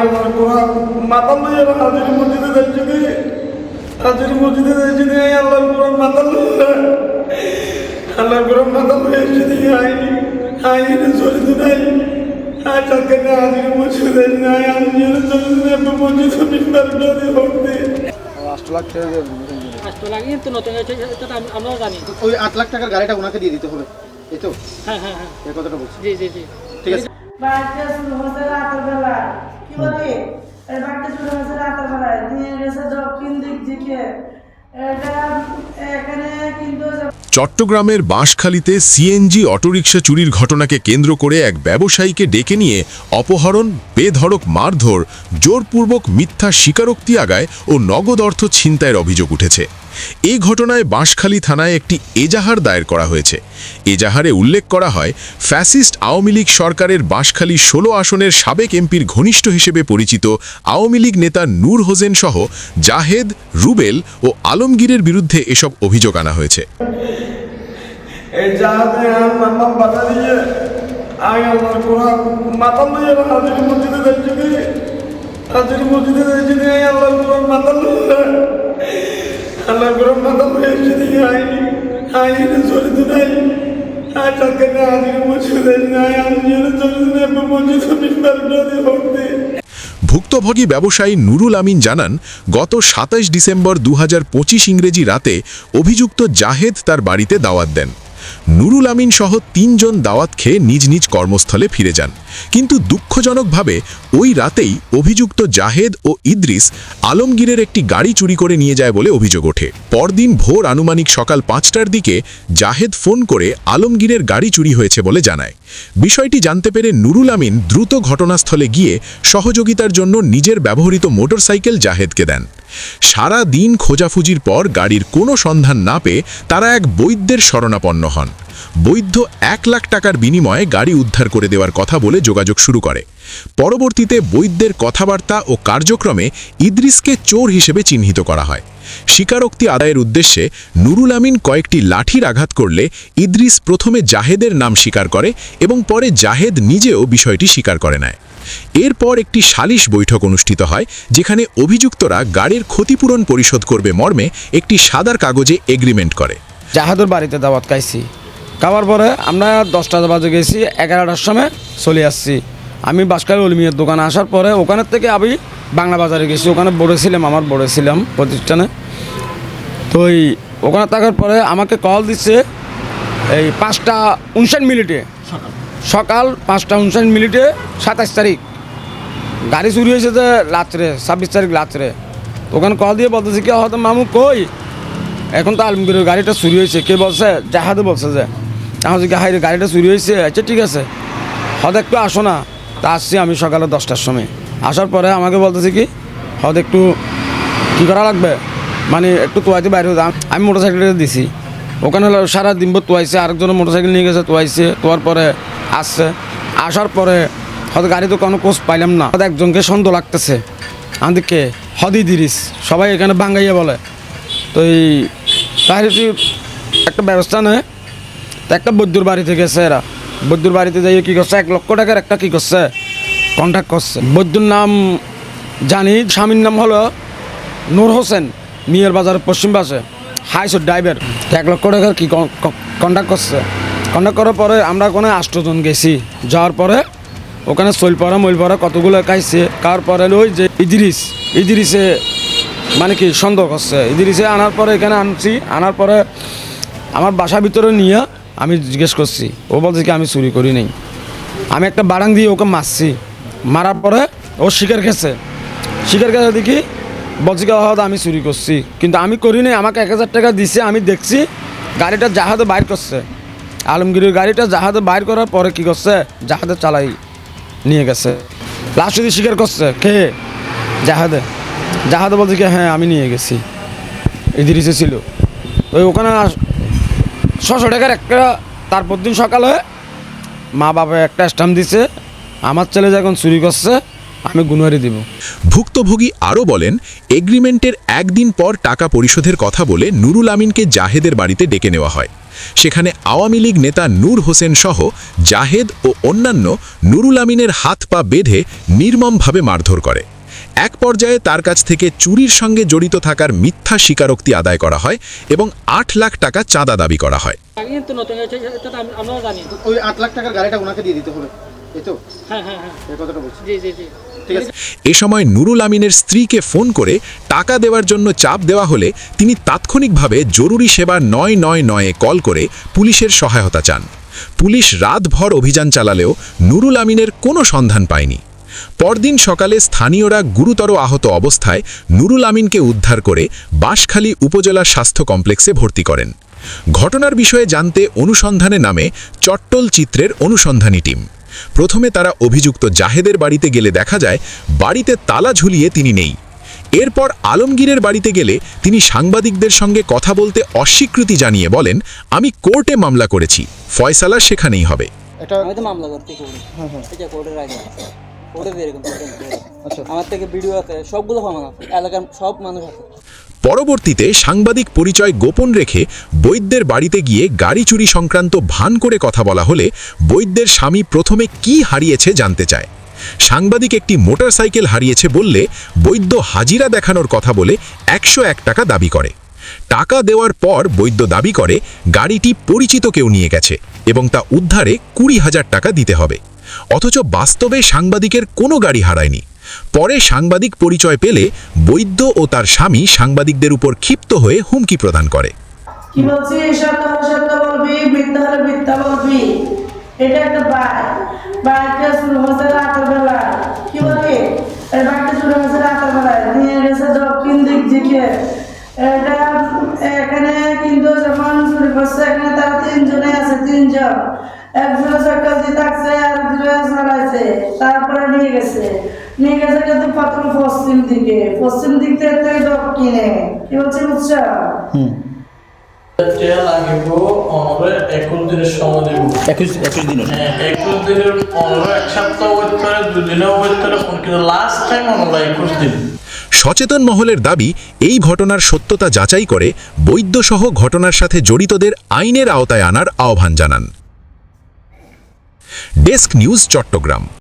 আল্লাহর কোরআন মাথা লইয়া হাজির মসজিদে যাচ্ছি নি হাজির মসজিদে নি এই আল্লাহর কোরআন লইয়া লইয়া এসে আই আই এনে চলে আই তাকে হাজির মসজিদে না আই আমি মসজিদে আট লাখ টাকা নতুন তো আমরাও জানি ওই আট লাখ টাকার গাড়িটা ওনাকে দিয়ে দিতে হবে। এই তো? হ্যাঁ হ্যাঁ হ্যাঁ। এই কথাটা বলছি। জি জি জি। ঠিক আছে। বাড়িতে শুরু হয়েছে রাতের বেলা। কি বলি এই বাড়িতে শুরু হয়েছে রাতের গেছে দক্ষিণ দিক দিকে। চট্টগ্রামের বাঁশখালীতে সিএনজি অটোরিকশা চুরির ঘটনাকে কেন্দ্র করে এক ব্যবসায়ীকে ডেকে নিয়ে অপহরণ, বেধড়ক, মারধর, জোরপূর্বক মিথ্যা স্বীকারোক্তি আগায় ও নগদ অর্থ ছিনতাইয়ের অভিযোগ উঠেছে। এই ঘটনায় বাঁশখালী থানায় একটি এজাহার দায়ের করা হয়েছে। এজাহারে উল্লেখ করা হয়, ফ্যাসিস্ট আওয়ামী লীগ সরকারের বাঁশখালী ষোলো আসনের সাবেক এমপির ঘনিষ্ঠ হিসেবে পরিচিত আওয়ামী লীগ নেতা নূর হোসেন সহ জাহেদ, রুবেল ও আলমগীরের বিরুদ্ধে এসব অভিযোগ আনা হয়েছে। লইয়া আল্লাহর গরম মাথা দিকে আইনি আই এনে চলে দিন আই আই তাকে না হাজির মসজিদে যাচ্ছি না আই আমি এনে চলে দিন একটা মসজিদে মিম্বার দিয়ে ভর্তি। ভুক্তভোগী ব্যবসায়ী নুরুল আমিন জানান, গত সাতাশ ডিসেম্বর দু হাজার পঁচিশ ইংরেজি রাতে অভিযুক্ত জাহেদ তার বাড়িতে দাওয়াত দেন। নুরুল আমিন সহ তিনজন দাওয়াত খেয়ে নিজ নিজ কর্মস্থলে ফিরে যান। কিন্তু দুঃখজনকভাবে ওই রাতেই অভিযুক্ত জাহেদ ও ইদ্রিস আলমগীরের একটি গাড়ি চুরি করে নিয়ে যায় বলে অভিযোগ ওঠে। পরদিন ভোর আনুমানিক সকাল পাঁচটার দিকে জাহেদ ফোন করে আলমগীরের গাড়ি চুরি হয়েছে বলে জানায়। বিষয়টি জানতে পেরে নুরুল আমিন দ্রুত ঘটনাস্থলে গিয়ে সহযোগিতার জন্য নিজের ব্যবহৃত মোটরসাইকেল জাহেদকে দেন। সারা দিন খোঁজাফুজির পর গাড়ির কোনো সন্ধান না পেয়ে তারা এক বৈদ্যের শরণাপন্ন হন। বৈদ্য এক লাখ টাকার বিনিময়ে গাড়ি উদ্ধার করে দেওয়ার কথা বলে যোগাযোগ শুরু করে। পরবর্তীতে বৈদ্যের কথাবার্তা ও কার্যক্রমে ইদ্রিসকে চোর হিসেবে চিহ্নিত করা হয়। স্বীকারোক্তি আদায়ের উদ্দেশ্যে নুরুল আমিন কয়েকটি লাঠির আঘাত করলে ইদ্রিস প্রথমে জাহেদের নাম স্বীকার করে এবং পরে জাহেদ নিজেও বিষয়টি স্বীকার করে নেয়। এরপর একটি সালিশ বৈঠক অনুষ্ঠিত হয়, যেখানে অভিযুক্তরা গাড়ির ক্ষতিপূরণ পরিশোধ করবে মর্মে একটি সাদার কাগজে এগ্রিমেন্ট করে। জাহাদুর বাড়িতে দাওয়াত খাইছি। খাওয়ার পরে আমরা দশটা বাজে গেছি, এগারোটার সময় চলে আসছি। আমি বাসকাল অলিমিয়ার দোকানে আসার পরে ওখানের থেকে আমি বাংলা বাজারে গেছি। ওখানে বড়েছিলাম আমার বড়েছিলাম প্রতিষ্ঠানে। তো এই ওখানে থাকার পরে আমাকে কল দিচ্ছে এই পাঁচটা উনষাট মিনিটে। সকাল পাঁচটা উনষাট মিনিটে সাতাশ তারিখ। গাড়ি চুরি হয়েছে যে রাত্রে, ছাব্বিশ তারিখ রাত্রে। ওখানে কল দিয়ে বলতেছে, কি হয়তো মামু, কই? এখন তো আলমগীরের গাড়িটা চুরি হয়েছে। কে বলছে? জাহাদে বলছে যে। হাই গাড়িটা চুরি হয়েছে? আচ্ছা ঠিক আছে। হয়তো একটু আসো না। তা আসছি আমি সকালে দশটার সময়। আসার পরে আমাকে বলতেছে কি হয়তো একটু কী করা লাগবে? মানে একটু তোয়াইতে বাইরে হতে আমি মোটর সাইকেলটা দিছি। ওখানে হলো সারা দিন ভর তোয়াইছে আরেকজনের মোটর সাইকেল নিয়ে গেছে, তোয়াইছে, তোয়ার পরে আসছে। আসার পরে হয়তো গাড়ি তো কোনো কোচ পাইলাম না। হয়তো একজনকে সন্দেহ লাগতেছে। আমাদেরকে হদি দিরিস সবাই এখানে বাঙ্গাইয়া বলে। তো এই তাহলে একটা ব্যবস্থা নেয়। একটা বৈদ্যুর বাড়িতে গেছে এরা। বৈদ্যুর বাড়িতে যাই কী করছে? এক লক্ষ টাকার একটা কী করছে? কন্ট্যাক্ট করছে। বৈদ্যুর নাম জানি স্বামীর নাম হলো নূর হোসেন, মিয়ার বাজার পশ্চিম পাশে হাইসোর ড্রাইভার এক লক্ষ টাকার কি কন্ট্যাক্ট করছে? কন্ট্যাক্ট করার পরে আমরা কোনো আষ্টজন গেছি। যাওয়ার পরে ওখানে সইল পড়া মইল কতগুলো খাইছে কার পরে ওই যে ইদিরিস। ইদিরিসে মানে কি সন্দেহ করছে। ইদিরিসে আনার পরে এখানে আনছি। আনার পরে আমার বাসার ভিতরে নিয়ে আমি জিজ্ঞেস করছি, ও বলছে কি আমি চুরি করি নাই। আমি একটা বাড়াং দিয়ে ওকে মারছি। মারার পরে ও শিকার খেয়েছে। শিকার খেয়ে দেখি, বলছি কি হয়তো আমি চুরি করছি। কিন্তু আমি করি নাই, আমাকে এক হাজার টাকা দিছে, আমি দেখছি গাড়িটা জাহাজে বাইর করছে। আলমগীরের গাড়িটা জাহাজে বাইর করার পরে কি করছে, জাহাজে চালাই নিয়ে গেছে। লাস্ট যদি স্বীকার করছে, কে? জাহাদে জাহাদে বলছে কি হ্যাঁ আমি নিয়ে গেছি। ইদিরিসে ছিল। ওই ওখানে ছশো টাকার একটা তারপর দিন সকালে মা বাবা একটা স্ট্যাম্প দিছে, আমার ছেলে যখন চুরি করছে, আমি গুনওয়ারি দিব। ভুক্তভোগী আরও বলেন এগ্রিমেন্টের একদিন পর টাকা পরিশোধের কথা বলে নুরুল আমিনকে জাহেদের বাড়িতে ডেকে নেওয়া হয়। সেখানে আওয়ামী লীগ নেতা নূর হোসেন সহ জাহেদ ও অন্যান্য নুরুল আমিনের হাত পা বেঁধে নির্মমভাবে মারধর করে। এক পর্যায়ে তার কাছ থেকে চুরির সঙ্গে জড়িত থাকার মিথ্যা স্বীকারোক্তি আদায় করা হয় এবং আট লাখ টাকা চাঁদা দাবি করা হয়। আগে কিন্তু নতুন হয়েছে এটা তো আম- আমরাও জানি। ওই আট লাখ টাকার গাড়িটা ওনাকে দিয়ে দিতে হবে এই তো? হ্যাঁ হ্যাঁ হ্যাঁ। এই কথাটা বলছি। জি জি জি। ঠিক আছে। এ সময় নুরুল আমিনের স্ত্রীকে ফোন করে টাকা দেওয়ার জন্য চাপ দেওয়া হলে তিনি তাৎক্ষণিকভাবে জরুরি সেবা নয় নয় নয়ে কল করে পুলিশের সহায়তা চান। পুলিশ রাতভর অভিযান চালালেও নুরুল আমিনের কোনো সন্ধান পায়নি। পরদিন সকালে স্থানীয়রা গুরুতর আহত অবস্থায় নুরুল আমিনকে উদ্ধার করে বাঁশখালী উপজেলা স্বাস্থ্য কমপ্লেক্সে ভর্তি করেন। ঘটনার বিষয়ে জানতে অনুসন্ধানে নামে চট্টল চিত্রের অনুসন্ধানী টিম। প্রথমে তারা অভিযুক্ত জাহেদের বাড়িতে গেলে দেখা যায় বাড়িতে তালা ঝুলিয়ে তিনি নেই। এরপর আলমগীরের বাড়িতে গেলে তিনি সাংবাদিকদের সঙ্গে কথা বলতে অস্বীকৃতি জানিয়ে বলেন আমি কোর্টে মামলা করেছি ফয়সালা সেখানেই হবে। এটা আমি তো মামলা করতে এরকম আচ্ছা। আমার থেকে ভিডিও আছে সবগুলো প্রমাণ আছে এলাকার সব মানুষ আছে। পরবর্তীতে সাংবাদিক পরিচয় গোপন রেখে বৈদ্যের বাড়িতে গিয়ে গাড়ি চুরি সংক্রান্ত ভান করে কথা বলা হলে বৈদ্যের স্বামী প্রথমে কি হারিয়েছে জানতে চায়। সাংবাদিক একটি মোটরসাইকেল হারিয়েছে বললে বৈদ্য হাজিরা দেখানোর কথা বলে একশো এক টাকা দাবি করে। টাকা দেওয়ার পর বৈদ্য দাবি করে গাড়িটি পরিচিত কেউ নিয়ে গেছে এবং তা উদ্ধারে কুড়ি হাজার টাকা দিতে হবে। অথচ বাস্তবে সাংবাদিকের কোনো গাড়ি হারায়নি। পরে সাংবাদিক পরিচয় পেলে বৈদ্য ও তার স্বামী সাংবাদিকদের উপর ক্ষিপ্ত হয়ে হুমকি প্রদান করে। এটা, এখানে কিন্তু যখন শুরু করছে, এখানে তারা তিনজনে আছে, তিনজন। একজনে থাকছে আর চালাইছে তারপরে নিয়ে গেছে। নিয়ে গেছে কিন্তু প্রথম পশ্চিম দিকে। পশ্চিম দিক থেকে দক্ষিণে। কি বলছি বুঝছ তেল লাগিব অনরে একুশ দিনের সময় দিব। একুশ একুশ দিন হ্যাঁ একুশ দিনের অনরে এক সপ্তাহ ওয়েট করে দুদিনেও ওয়েট করে কিন্তু লাস্ট টাইম অনরা একুশ দিন। সচেতন মহলের দাবি এই ঘটনার সত্যতা যাচাই করে বৈদ্যসহ ঘটনার সাথে জড়িতদের আইনের আওতায় আনার আহ্বান জানান। Desk news Chittagong